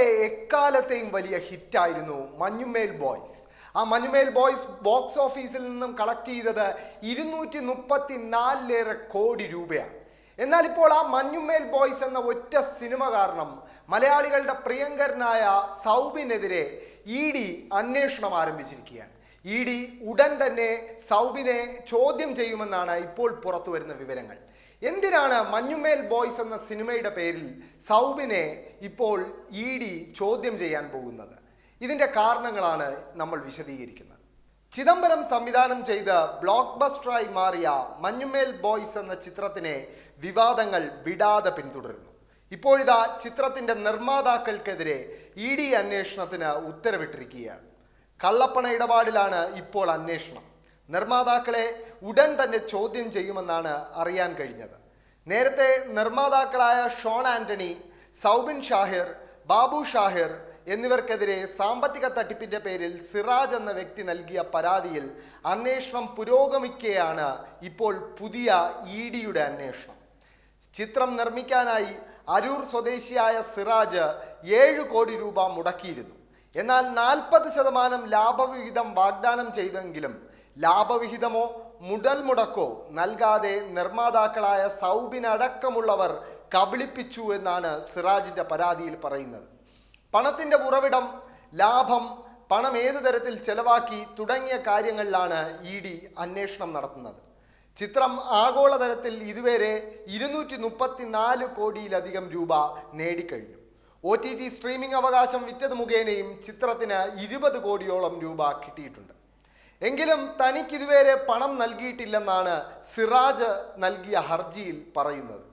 മലയാളത്തിലെ എക്കാലത്തെയും വലിയ ഹിറ്റായിരുന്നു മഞ്ഞുമേൽ ബോയ്സ്. ആ മഞ്ഞുമേൽ ബോയ്സ് ബോക്സ് ഓഫീസിൽ നിന്നും കളക്ട് ചെയ്തത് ഇരുന്നൂറ്റി മുപ്പത്തി നാലിലേറെ കോടി രൂപയാണ്. എന്നാൽ ഇപ്പോൾ ആ മഞ്ഞുമേൽ ബോയ്സ് എന്ന ഒറ്റ സിനിമ കാരണം മലയാളികളുടെ പ്രിയങ്കരനായ സൗബിനെതിരെ ഇ ഡി അന്വേഷണം ആരംഭിച്ചിരിക്കുകയാണ്. ഇ ഡി ഉടൻ തന്നെ സൗബിനെ ചോദ്യം ചെയ്യുമെന്നാണ് ഇപ്പോൾ പുറത്തു വരുന്ന വിവരങ്ങൾ. എന്തിനാണ് മഞ്ഞുമേൽ ബോയ്സ് എന്ന സിനിമയുടെ പേരിൽ സൗബിനെ ഇപ്പോൾ ഇ ഡി ചോദ്യം ചെയ്യാൻ പോകുന്നത്. ഇതിന്റെ കാരണങ്ങളാണ് നമ്മൾ വിശദീകരിക്കുന്നത്. ചിദംബരം സംവിധാനം ചെയ്ത് ബ്ലോക്ക് ബസ്റ്ററായി മാറിയ മഞ്ഞുമേൽ ബോയ്സ് എന്ന ചിത്രത്തിനെ വിവാദങ്ങൾ വിടാതെ പിന്തുടരുന്നു. ഇപ്പോഴിതാ ചിത്രത്തിന്റെ നിർമ്മാതാക്കൾക്കെതിരെ ഇ ഡി അന്വേഷണത്തിന് ഉത്തരവിട്ടിരിക്കുകയാണ്. കള്ളപ്പണ ഇടപാടിലാണ് ഇപ്പോൾ അന്വേഷണം. നിർമ്മാതാക്കളെ ഉടൻ തന്നെ ചോദ്യം ചെയ്യുമെന്നാണ് അറിയാൻ കഴിഞ്ഞത്. നേരത്തെ നിർമ്മാതാക്കളായ ഷോൺ ആന്റണി സൗബിൻ ഷാഹിർ ബാബു ഷാഹിർ എന്നിവർക്കെതിരെ സാമ്പത്തിക തട്ടിപ്പിന്റെ പേരിൽ സിറാജ് എന്ന വ്യക്തി നൽകിയ പരാതിയിൽ അന്വേഷണം പുരോഗമിക്കുകയാണ് ഇപ്പോൾ പുതിയ ഇ ഡിയുടെ അന്വേഷണം. ചിത്രം നിർമ്മിക്കാനായി അരൂർ സ്വദേശിയായ സിറാജ് ഏഴ് കോടി രൂപ മുടക്കിയിരുന്നു. എന്നാൽ നാൽപ്പത് ശതമാനം ലാഭവിഹിതം വാഗ്ദാനം ചെയ്തെങ്കിലും ലാഭവിഹിതമോ മുടൽ മുടക്കോ നൽകാതെ നിർമ്മാതാക്കളായ സൗബിനടക്കമുള്ളവർ കബളിപ്പിച്ചു എന്നാണ് സിറാജിന്റെ പരാതിയിൽ പറയുന്നത്. പണത്തിന്റെ ഉറവിടം ലാഭം പണം ഏതു തരത്തിൽ ചെലവാക്കി തുടങ്ങിയ കാര്യങ്ങളിലാണ് ഇ ഡി അന്വേഷണം നടത്തുന്നത്. ചിത്രം ആഗോളതലത്തിൽ ഇതുവരെ ഇരുന്നൂറ്റി മുപ്പത്തി നാല് കോടിയിലധികം രൂപ നേടിക്കഴിഞ്ഞു. ഒ ടി ടി സ്ട്രീമിംഗ് അവകാശം വിറ്റത് മുഖേനയും ചിത്രത്തിന് ഇരുപത് കോടിയോളം രൂപ കിട്ടിയിട്ടുണ്ട്. എങ്കിലും തനിക്കിതുവരെ പണം നൽകിയിട്ടില്ലെന്നാണ് സിറാജ് നൽകിയ ഹർജിയിൽ പറയുന്നത്.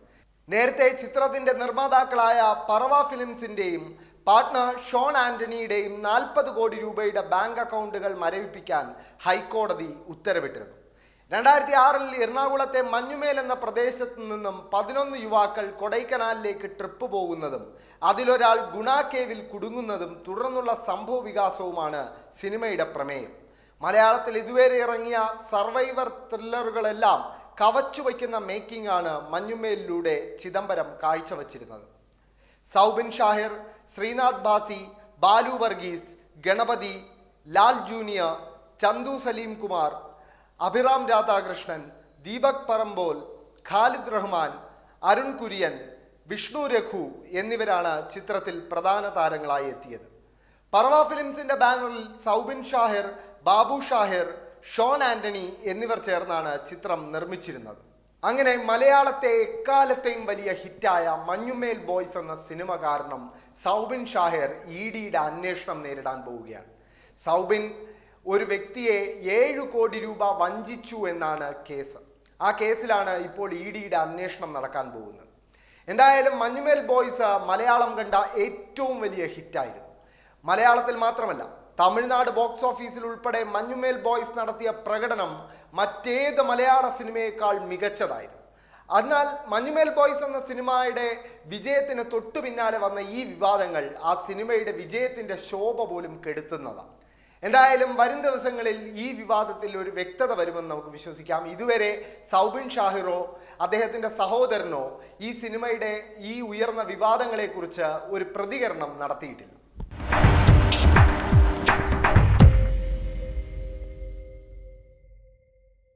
നേരത്തെ ചിത്രത്തിന്റെ നിർമ്മാതാക്കളായ പറവ ഫിലിംസിന്റെയും പാർട്ണർ ഷോൺ ആന്റണിയുടെയും നാൽപ്പത് കോടി രൂപയുടെ ബാങ്ക് അക്കൗണ്ടുകൾ മരവിപ്പിക്കാൻ ഹൈക്കോടതി ഉത്തരവിട്ടിരുന്നു. രണ്ടായിരത്തി ആറിൽ എറണാകുളത്തെ മഞ്ഞുമേൽ എന്ന പ്രദേശത്ത് നിന്നും പതിനൊന്ന് യുവാക്കൾ കൊടൈക്കനാലിലേക്ക് ട്രിപ്പ് പോകുന്നതും അതിലൊരാൾ ഗുണ കേവിൽ കുടുങ്ങുന്നതും തുടർന്നുള്ള സംഭവ വികാസവുമാണ് സിനിമയുടെ പ്രമേയം. മലയാളത്തിൽ ഇതുവരെ ഇറങ്ങിയ സർവൈവർ ത്രില്ലറുകളെല്ലാം കവച്ചു വയ്ക്കുന്ന മേക്കിംഗ് ആണ് മഞ്ഞുമേലിലൂടെ ചിദംബരം കാഴ്ചവച്ചിരുന്നത്. സൗബിൻ ഷാഹിർ ശ്രീനാഥ് ബാസി ബാലു വർഗീസ് ഗണപതി ലാൽ ജൂനിയർ ചന്തു സലീം കുമാർ അഭിറാം രാധാകൃഷ്ണൻ ദീപക് പറമ്പോൽ ഖാലിദ് റഹ്മാൻ അരുൺ കുര്യൻ വിഷ്ണു രഘു എന്നിവരാണ് ചിത്രത്തിൽ പ്രധാന താരങ്ങളായി എത്തിയത്. പറവ ഫിലിംസിന്റെ ബാനറിൽ സൗബിൻ ഷാഹിർ ബാബു ഷാഹിർ ഷോൺ ആന്റണി എന്നിവർ ചേർന്നാണ് ചിത്രം നിർമ്മിച്ചിരുന്നത്. അങ്ങനെ മലയാളത്തെ എക്കാലത്തെയും വലിയ ഹിറ്റായ മഞ്ഞുമേൽ ബോയ്സ് എന്ന സിനിമ കാരണം സൗബിൻ ഷാഹിർ ഇ ഡിയുടെ അന്വേഷണം നേരിടാൻ പോവുകയാണ്. സൗബിൻ ഒരു വ്യക്തിയെ ഏഴു കോടി രൂപ വഞ്ചിച്ചു എന്നാണ് കേസ്. ആ കേസിലാണ് ഇപ്പോൾ ഇ ഡിയുടെ അന്വേഷണം നടക്കാൻ പോകുന്നത്. എന്തായാലും മഞ്ഞുമേൽ ബോയ്സ് മലയാളം കണ്ട ഏറ്റവും വലിയ ഹിറ്റായിരുന്നു. മലയാളത്തിൽ മാത്രമല്ല തമിഴ്നാട് ബോക്സ് ഓഫീസിൽ ഉൾപ്പെടെ മഞ്ഞുമേൽ ബോയ്സ് നടത്തിയ പ്രകടനം മറ്റേത് മലയാള സിനിമയേക്കാൾ മികച്ചതായിരുന്നു. എന്നാൽ മഞ്ഞുമേൽ ബോയ്സ് എന്ന സിനിമയുടെ വിജയത്തിന് തൊട്ടു പിന്നാലെ വന്ന ഈ വിവാദങ്ങൾ ആ സിനിമയുടെ വിജയത്തിന്റെ ശോഭ പോലും കെടുത്തുന്നതാണ് എന്തായാലും വരും ദിവസങ്ങളിൽ ഈ വിവാദത്തിൽ ഒരു വ്യക്തത വരുമെന്ന് നമുക്ക് വിശ്വസിക്കാം. ഇതുവരെ സൗബിൻ ഷാഹിറോ അദ്ദേഹത്തിന്റെ സഹോദരനോ ഈ സിനിമയുടെ ഈ ഉയർന്ന വിവാദങ്ങളെക്കുറിച്ച് ഒരു പ്രതികരണം നടത്തിയിട്ടില്ല.